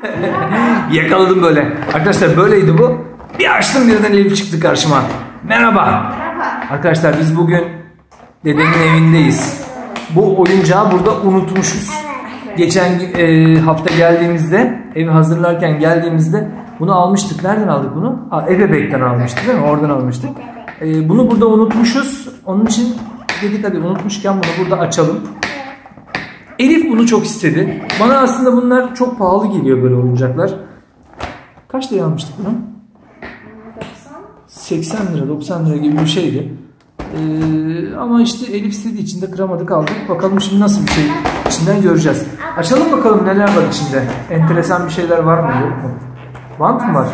Yakaladım böyle. Arkadaşlar böyleydi bu. Bir açtım birden Elif çıktı karşıma. Merhaba. Arkadaşlar biz bugün dedemin evindeyiz. Bu oyuncağı burada unutmuşuz. Geçen e, hafta geldiğimizde, evi hazırlarken geldiğimizde bunu almıştık. Nereden aldık bunu? Ha, Ebebek'ten almıştık değil mi? Oradan almıştık. E, bunu burada unutmuşuz. Onun için dedik hadi unutmuşken bunu burada açalım. Elif bunu çok istedi. Bana aslında bunlar çok pahalı geliyor böyle oyuncaklar. Kaç liraya almıştık bunu? 80 lira 90 lira gibi bir şeydi. Ee, ama işte Elif istediği için de kıramadık aldık. Bakalım şimdi nasıl bir şey içinden göreceğiz. Açalım bakalım neler var içinde. Enteresan bir şeyler var mı yok mu? Bant mı var?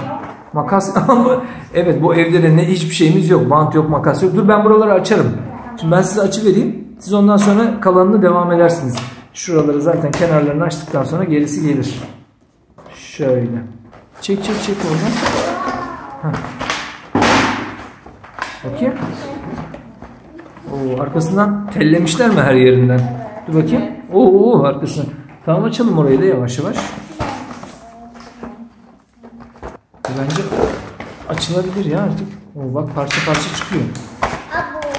Makas evet bu evde de ne hiçbir şeyimiz yok. Bant yok, makas yok. Dur ben buraları açarım. Şimdi ben size açı vereyim. Siz ondan sonra kalanını devam edersiniz. Şuraları zaten kenarlarını açtıktan sonra gerisi gelir. Şöyle. Çek çek çek oradan. Heh. Bakayım. Oo, arkasından tellemişler mi her yerinden? Dur bakayım. Oo arkasına. Tamam açalım orayı da yavaş yavaş. Bence açılabilir ya artık. Oo, bak parça parça çıkıyor.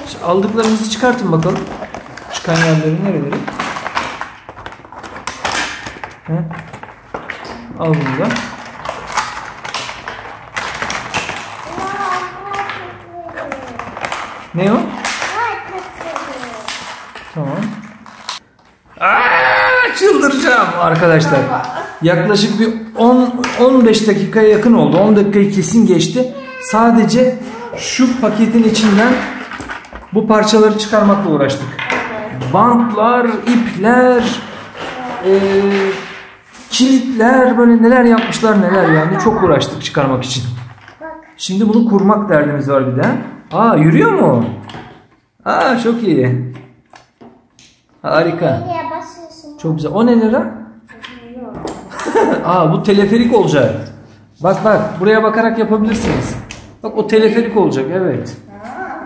Şimdi aldıklarımızı çıkartın bakalım. Çıkan yerleri nereleri? He? Al bunu da. Ne o? Tamam. Aa, çıldıracağım arkadaşlar. Yaklaşık bir 10 15 dakikaya yakın oldu. 10 dakikayı kesin geçti. Sadece şu paketin içinden bu parçaları çıkarmakla uğraştık. Bantlar, ipler, e, kilitler böyle neler yapmışlar neler yani çok uğraştık çıkarmak için. Şimdi bunu kurmak derdimiz var bir de. Aa yürüyor mu? Aa çok iyi. Harika. Çok güzel. O ne lira? Aa bu teleferik olacak. Bak bak buraya bakarak yapabilirsiniz. Bak o teleferik olacak evet.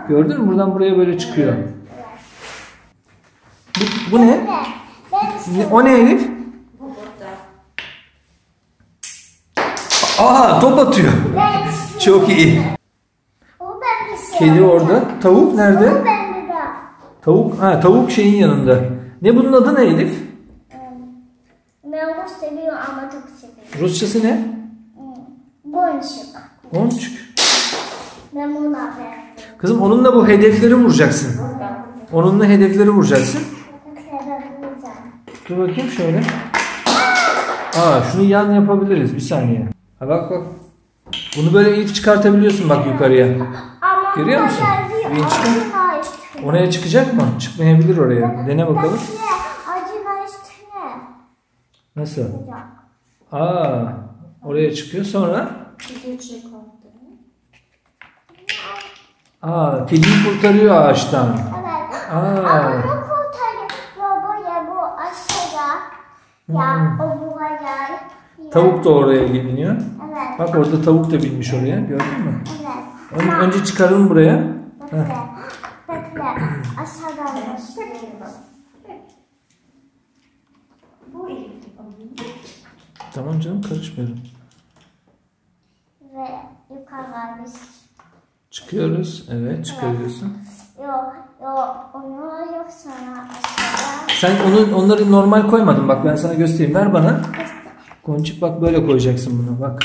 Gördün mü? Buradan buraya böyle çıkıyor. Bu, bu ne? Ne- O ne Elif? Aa top atıyor. Çok iyi. Kedi orada. Tavuk nerede? Tavuk ha tavuk şeyin yanında. Ne bunun adı ne Elif? Ben onu seviyorum ama çok seviyorum. Rusçası ne? Gonçuk. Onçuk. Ben bunu. Kızım onunla bu hedefleri vuracaksın. Onunla hedefleri vuracaksın. Dur bakayım şöyle. Aa şunu yan yapabiliriz bir saniye. Ha bak bak. Bunu böyle ilk çıkartabiliyorsun bak yukarıya. Ama Görüyor musun? üstüne. Oraya çıkacak mı? Çıkmayabilir oraya. Dene bakalım. Nasıl? Aa oraya çıkıyor sonra. Aa kediyi kurtarıyor ağaçtan. Evet. Aa. Ama bu kurtarıyor. Bu ya bu aşağıya. Ya o buraya. Hmm. Tavuk da oraya geliniyor. Bak orada tavuk da binmiş oraya. Gördün mü? Evet. Ön- önce çıkaralım buraya. Bekle. Bekle. Aşağıdan. Tamam canım karışmıyorum. Ve yukarıda biz. Çıkıyoruz. Evet çıkarıyorsun. Yok yok onu yok sana aşağıda. Sen onu onları normal koymadın. Bak ben sana göstereyim. Ver bana. Konçik bak böyle koyacaksın bunu. Bak.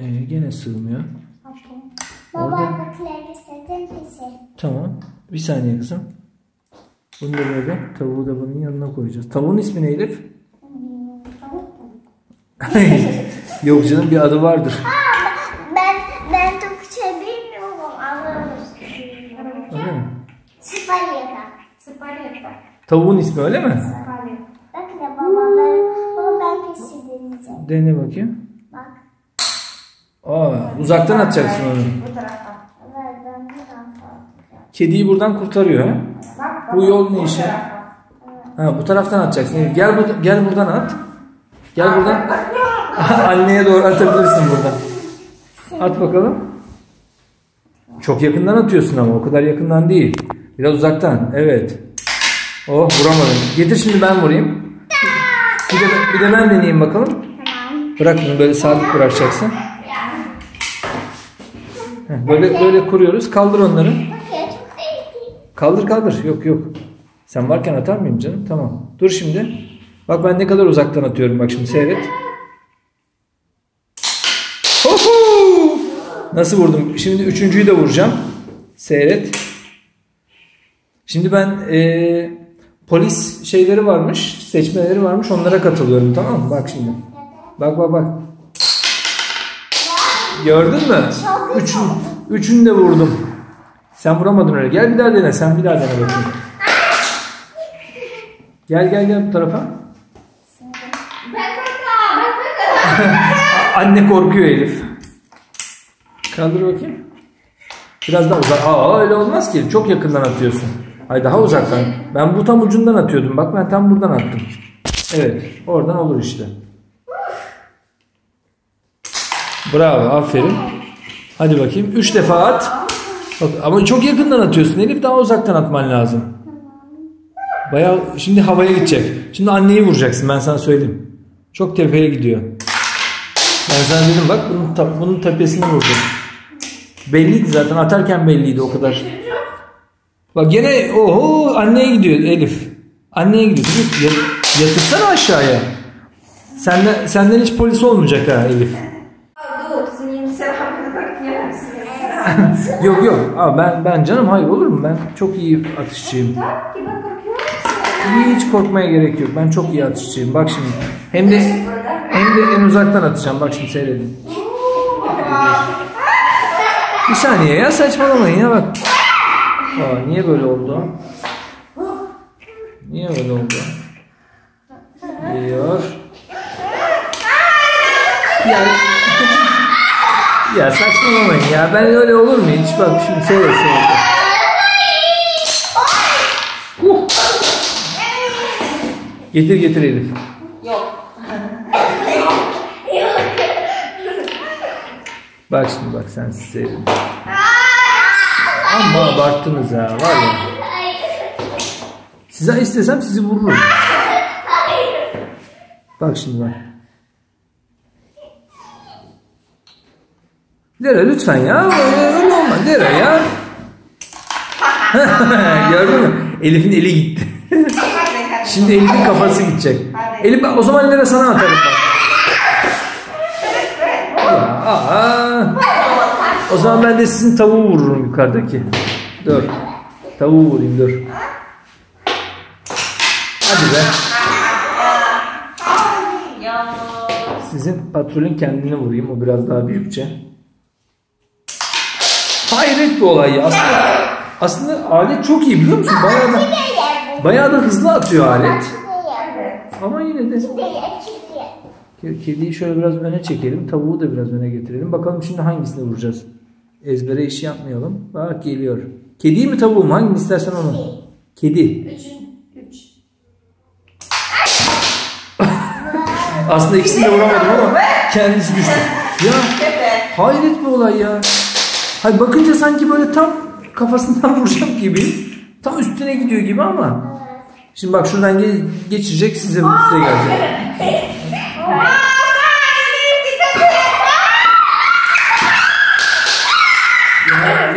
Ee, gene sığmıyor. Baba Orada- bakları. Tamam. Bir saniye kızım. Bunu da böyle. Tavuğu da bunun yanına koyacağız. Tavuğun ismi ne Elif? Yok canım bir adı vardır. Ben ben Türkçe bilmiyorum anlamış. Öyle mi? Spalya'da. Tavuğun ismi öyle mi? Bekle baba ben baba ben pisi deneyeceğim. Dene bakayım. Aa, uzaktan atacaksın onu. Kediyi buradan kurtarıyor ha? Bu yol ne işe? Ha bu taraftan atacaksın. Gel bu, gel buradan at. Gel buradan. Anneye doğru atabilirsin buradan. At bakalım. Çok yakından atıyorsun ama o kadar yakından değil. Biraz uzaktan. Evet. Oh vuramadım. Getir şimdi ben vurayım. Bir de, bir de ben deneyeyim bakalım. Bırak bunu böyle sabit bırakacaksın. Heh, Böyle böyle kuruyoruz. Kaldır onları. Kaldır kaldır. Yok yok. Sen varken atar mıyım canım? Tamam. Dur şimdi. Bak ben ne kadar uzaktan atıyorum. Bak şimdi seyret. Huhu! Nasıl vurdum? Şimdi üçüncüyü de vuracağım. Seyret. Şimdi ben eee, polis şeyleri varmış. Seçmeleri varmış. Onlara katılıyorum. Tamam mı? Bak şimdi. Bak bak bak. Gördün mü? Üçün, üçünü de vurdum. Sen vuramadın öyle. Gel bir daha dene. Sen bir daha dene bakayım. Gel gel gel bu tarafa. Anne korkuyor Elif. Kaldır bakayım. Biraz daha uzak. Aa öyle olmaz ki. Çok yakından atıyorsun. Ay daha uzaktan. Ben bu tam ucundan atıyordum. Bak ben tam buradan attım. Evet. Oradan olur işte. Bravo. Aferin. Hadi bakayım. Üç defa at. Bak, ama çok yakından atıyorsun Elif. Daha uzaktan atman lazım. Bayağı şimdi havaya gidecek. Şimdi anneyi vuracaksın ben sana söyleyeyim. Çok tepeye gidiyor. Ben sana dedim bak bunun, bunun tepesine vurdum. Belliydi zaten atarken belliydi o kadar. Bak gene oho anneye gidiyor Elif. Anneye gidiyor. Yatırsana aşağıya. Senden, senden hiç polis olmayacak ha Elif. Yok yok. Aa, ben ben canım hayır olur mu? Ben çok iyi atışçıyım. Hiç korkmaya gerek yok. Ben çok iyi atışçıyım. Bak şimdi. Hem de hem de en uzaktan atacağım. Bak şimdi seyredin. Bir saniye ya saçmalamayın ya bak. Aa, niye böyle oldu? Niye böyle oldu? Geliyor. Ya, ya saçmalamayın ya. Ben öyle olur mu hiç? Bak şimdi seyret seyret. Getir getir Elif. Yok. Bak şimdi bak sen seyret. Ama abarttınız ha var ya. Size istesem sizi vururum. Bak şimdi bak. Lera lütfen ya. Öyle, öyle olmaz. Lera ya. Gördün mü? Elif'in eli gitti. Şimdi Elif'in kafası gidecek. Elif o zaman Lera sana atarım bak. Aa. O zaman ben de sizin tavuğu vururum yukarıdaki. Dur. Tavuğu vurayım dur. Hadi be. Sizin patrolün kendini vurayım. O biraz daha büyükçe. Hayret bir olay ya. Aslında, aslında alet çok iyi biliyor musun? Bayağı da, bayağı da hızlı atıyor alet. Ama yine de Ke- kediyi şöyle biraz öne çekelim. Tavuğu da biraz öne getirelim. Bakalım şimdi hangisini vuracağız. Ezbere iş yapmayalım. Bak geliyor. Kediyi mi tavuğu mu? Hangini istersen onu. Kedi. Aslında ikisini de vuramadım ama kendisi düştü. Ya hayret bir olay ya. Hayır bakınca sanki böyle tam kafasından vuracak gibi. Tam üstüne gidiyor gibi ama. Şimdi bak şuradan ge- geçecek size size gelecek.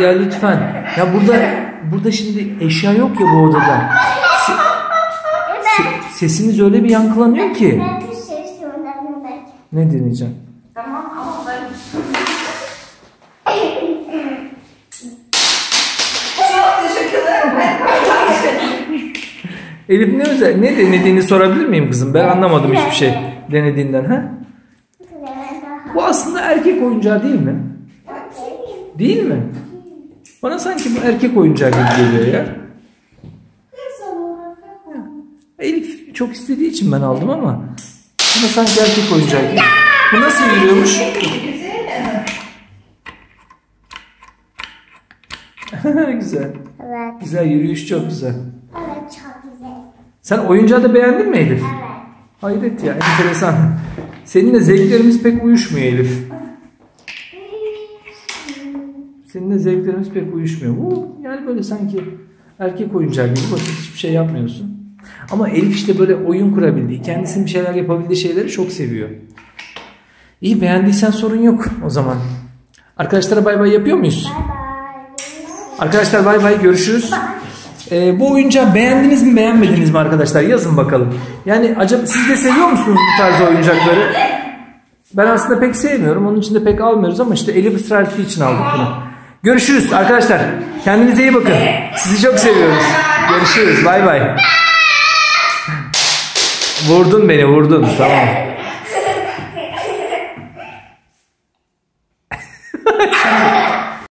Ya, ya lütfen. Ya burada burada şimdi eşya yok ya bu odada. Se- se- sesiniz öyle bir yankılanıyor ki. Şey. Ne deneyeceğim? Tamam ama ben... Çok teşekkürler. Ben Elif ne özel ne denediğini sorabilir miyim kızım? Ben anlamadım hiçbir şey denediğinden ha? Bu aslında erkek oyuncağı değil mi? Değil mi? Bana sanki bu erkek oyuncağı gibi geliyor ya. Elif çok istediği için ben aldım ama bana sanki erkek oyuncağı gibi. Bu nasıl yürüyormuş? güzel. Evet. Güzel yürüyüş çok güzel. Sen oyuncağı da beğendin mi Elif? Evet. Hayret ya enteresan. Seninle zevklerimiz pek uyuşmuyor Elif. Seninle zevklerimiz pek uyuşmuyor. Bu yani böyle sanki erkek oyuncağı gibi basit hiçbir şey yapmıyorsun. Ama Elif işte böyle oyun kurabildiği, kendisinin bir şeyler yapabildiği şeyleri çok seviyor. İyi beğendiysen sorun yok o zaman. Arkadaşlara bay bay yapıyor muyuz? Bye bye. Arkadaşlar bay bay görüşürüz. Ee, bu oyuncağı beğendiniz mi beğenmediniz mi arkadaşlar yazın bakalım. Yani acaba siz de seviyor musunuz bu tarz oyuncakları? Ben aslında pek sevmiyorum. Onun için de pek almıyoruz ama işte Elif ısrar için aldık bunu. Görüşürüz arkadaşlar. Kendinize iyi bakın. Sizi çok seviyoruz. Görüşürüz. Bay bay. Vurdun beni vurdun. Tamam.